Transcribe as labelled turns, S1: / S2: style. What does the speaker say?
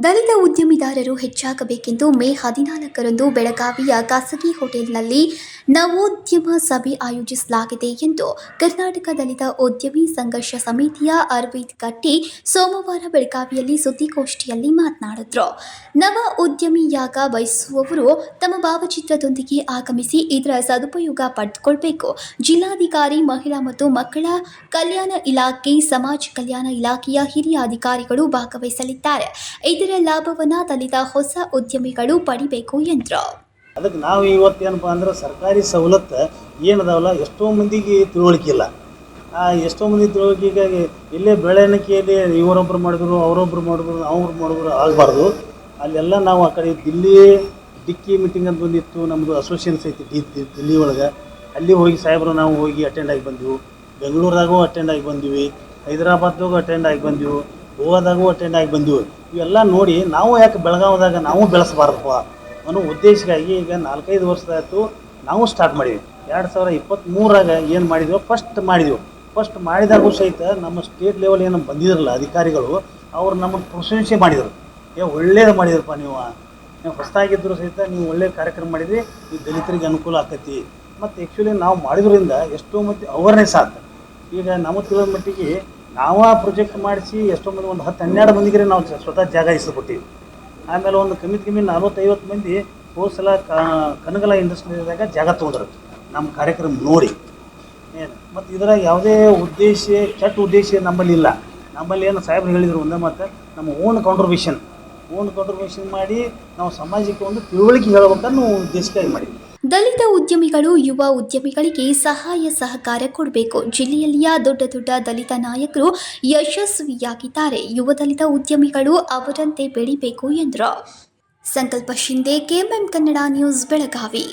S1: ದಲಿತ ಉದ್ಯಮಿದಾರರು ಹೆಚ್ಚಾಗಬೇಕೆಂದು ಮೇ ಹದಿನಾಲ್ಕರಂದು ಬೆಳಗಾವಿಯ ಖಾಸಗಿ ಹೋಟೆಲ್ನಲ್ಲಿ ನವೋದ್ಯಮ ಸಭೆ ಆಯೋಜಿಸಲಾಗಿದೆ ಎಂದು ಕರ್ನಾಟಕ ದಲಿತ ಉದ್ಯಮಿ ಸಂಘರ್ಷ ಸಮಿತಿಯ ಅರವಿಂದ್ ಕಟ್ಟಿ ಸೋಮವಾರ ಬೆಳಗಾವಿಯಲ್ಲಿ ಸುದ್ದಿಗೋಷ್ಠಿಯಲ್ಲಿ ಮಾತನಾಡಿದ್ರು. ನವ ಉದ್ಯಮಿಯಾಗ ಬಯಸುವವರು ತಮ್ಮ ಭಾವಚಿತ್ರದೊಂದಿಗೆ ಆಗಮಿಸಿ ಇದರ ಸದುಪಯೋಗ ಪಡೆದುಕೊಳ್ಳಬೇಕು ಜಿಲ್ಲಾಧಿಕಾರಿ, ಮಹಿಳಾ ಮತ್ತು ಮಕ್ಕಳ ಕಲ್ಯಾಣ ಇಲಾಖೆ, ಸಮಾಜ ಕಲ್ಯಾಣ ಇಲಾಖೆಯ ಹಿರಿಯ ಅಧಿಕಾರಿಗಳು ಭಾಗವಹಿಸಲಿದ್ದಾರೆ. ಇದರ ಲಾಭವನ್ನು ದಲಿತ ಹೊಸ ಉದ್ಯಮಿಗಳು ಪಡಿಬೇಕು ಎಂದರು.
S2: ಅದಕ್ಕೆ ನಾವು ಇವತ್ತು ಏನಪ್ಪ ಅಂದ್ರೆ ಸರ್ಕಾರಿ ಸವಲತ್ತು ಏನದಾವಲ್ಲ, ಎಷ್ಟೋ ಮಂದಿಗೆ ತಿಳುವಳಿಕೆ ಇಲ್ಲ. ಆ ಎಷ್ಟೋ ಮಂದಿ ತಿಳುವಳಿಕೆಗಾಗಿ ಇಲ್ಲೇ ಬೆಳೆಣಿಕೆಯಲ್ಲಿ ಇವರೊಬ್ಬರು ಮಾಡಿದ್ರು ಅವರೊಬ್ಬರು ಮಾಡಿದ್ರು, ಅವ್ರು ಮಾಡಿದ್ರು ಆಗಬಾರ್ದು. ಅಲ್ಲೆಲ್ಲ ನಾವು ಆ ಕಡೆ ದಿಲ್ಲಿ ಡಿಕ್ಕಿ ಮೀಟಿಂಗ್ ಅಂತ ಬಂದಿತ್ತು ನಮ್ಮದು ಅಸೋಸಿಯೇಷನ್ಸ್ ಐತಿ ಡಿ ದಿಲ್ಲಿ ಒಳಗೆ. ಅಲ್ಲಿ ಹೋಗಿ ಸಾಹೇಬರು ನಾವು ಹೋಗಿ ಅಟೆಂಡ್ ಆಗಿ ಬಂದೆವು. ಬೆಂಗಳೂರಾಗೂ ಅಟೆಂಡ್ ಆಗಿ ಬಂದಿವಿ. ಹೈದರಾಬಾದ್ದಾಗೂ ಅಟೆಂಡ್ ಆಗಿ ಬಂದೆವು. ಗೋವಾದಾಗೂ ಅಟೆಂಡ್ ಆಗಿ ಬಂದೆವು. ಇವೆಲ್ಲ ನೋಡಿ ನಾವು ಯಾಕೆ ಬೆಳಗಾವದಾಗ ನಾವು ಬೆಳೆಸಬಾರ್ದಪ್ಪ? ಅನ್ನೋ ಉದ್ದೇಶಕ್ಕಾಗಿ ಈಗ ನಾಲ್ಕೈದು ವರ್ಷದಾಯ್ತು ನಾವು ಸ್ಟಾರ್ಟ್ ಮಾಡಿದ್ವಿ. ಎರಡು ಸಾವಿರ ಇಪ್ಪತ್ತ್ಮೂರಾಗ ಏನು ಮಾಡಿದ್ವಿ ಫಸ್ಟ್ ಮಾಡಿದ್ವಿ. ಫಸ್ಟ್ ಮಾಡಿದಾಗೂ ಸಹಿತ ನಮ್ಮ ಸ್ಟೇಟ್ ಲೆವೆಲ್ ಏನು ಬಂದಿದ್ರಲ್ಲ ಅಧಿಕಾರಿಗಳು, ಅವ್ರು ನಮ್ಮನ್ನು ಪ್ರಶಂಸೆ ಮಾಡಿದರು. ಏ, ಒಳ್ಳೇದು ಮಾಡಿದ್ರಪ್ಪ ನೀವು. ನೀವು ಹೊಸದಾಗಿದ್ದರೂ ಸಹಿತ ನೀವು ಒಳ್ಳೆ ಕಾರ್ಯಕ್ರಮ ಮಾಡಿದ್ರಿ, ಈ ದಲಿತರಿಗೆ ಅನುಕೂಲ ಆಕತಿ. ಮತ್ತು ಆ್ಯಕ್ಚುಲಿ ನಾವು ಮಾಡಿದ್ರಿಂದ ಎಷ್ಟೋ ಮಂದಿ ಅವೇರ್ನೆಸ್ ಆತ. ಈಗ ನಮ್ಮ ತಿಳಿದ ಮಟ್ಟಿಗೆ ಆ ಪ್ರೊಜೆಕ್ಟ್ ಮಾಡಿಸಿ ಎಷ್ಟೋ ಮಂದಿ ಒಂದು ಹತ್ತು ಹನ್ನೆರಡು ಮಂದಿಗೆ ನಾವು ಸ್ವತಃ ಜಾಗ ಇಸ್ಕೊಟ್ಟಿವಿ. ಆಮೇಲೆ ಒಂದು ಕಮ್ಮಿ ಕಮ್ಮಿ ನಲ್ವತ್ತೈವತ್ತು ಮಂದಿ ಹೋದ ಸಲ ಕ- ಕನಗಲ ಇಂಡಸ್ಟ್ರಿದಾಗ ಜಾಗ ತೊಗೊಂಡ್ರು ನಮ್ಮ ಕಾರ್ಯಕ್ರಮ ನೋಡಿ. ಏನು? ಮತ್ತು ಇದರ ಯಾವುದೇ ಉದ್ದೇಶ ಕೆಟ್ಟ ಉದ್ದೇಶ ನಮ್ಮಲ್ಲಿ ಇಲ್ಲ. ನಮ್ಮಲ್ಲಿ ಏನು ಸಾಹೇಬ್ರು ಹೇಳಿದರು ಒಂದೇ ಮತ್ತು ನಮ್ಮ ಓನ್ ಕಾಂಟ್ರಿಬ್ಯೂಷನ್ ಓನ್ ಕಾಂಟ್ರಿಬ್ಯೂಷನ್ ಮಾಡಿ ನಾವು ಸಮಾಜಕ್ಕೆ ಒಂದು ತಿಳುವಳಿಕೆ ಹೇಳ್ಬೇಕನ್ನು ಉದ್ದೇಶಕ್ಕಾಗಿ ಮಾಡಿದ್ವಿ.
S1: ದಲಿತ ಉದ್ಯಮಿಗಳು, ಯುವ ಉದ್ಯಮಿಗಳಿಗೆ ಸಹಾಯ ಸಹಕಾರ ಕೊಡಬೇಕು. ಜಿಲ್ಲೆಯಲ್ಲಿಯ ದೊಡ್ಡ ದೊಡ್ಡ ದಲಿತ ನಾಯಕರು ಯಶಸ್ವಿಯಾಗಿದ್ದಾರೆ. ಯುವ ದಲಿತ ಉದ್ಯಮಿಗಳು ಅವರಂತೆ ಬೆಳಿಬೇಕು ಎಂದರು. Sankalp Shinde KMM Kannada news, Belagavi.